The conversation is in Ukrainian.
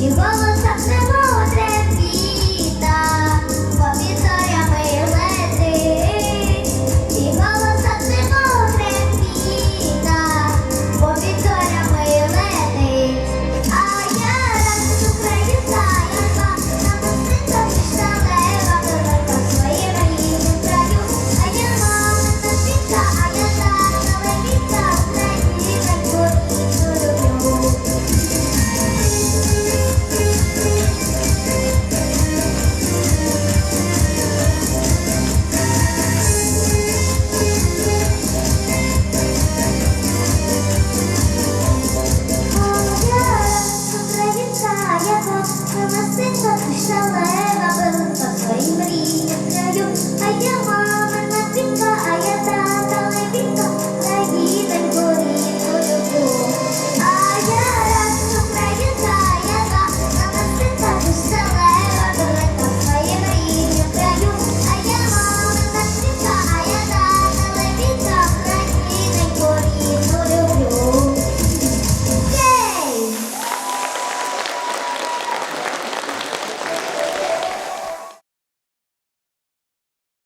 і голоса. Та я то, що на синка шалена пилинка своїм мрій.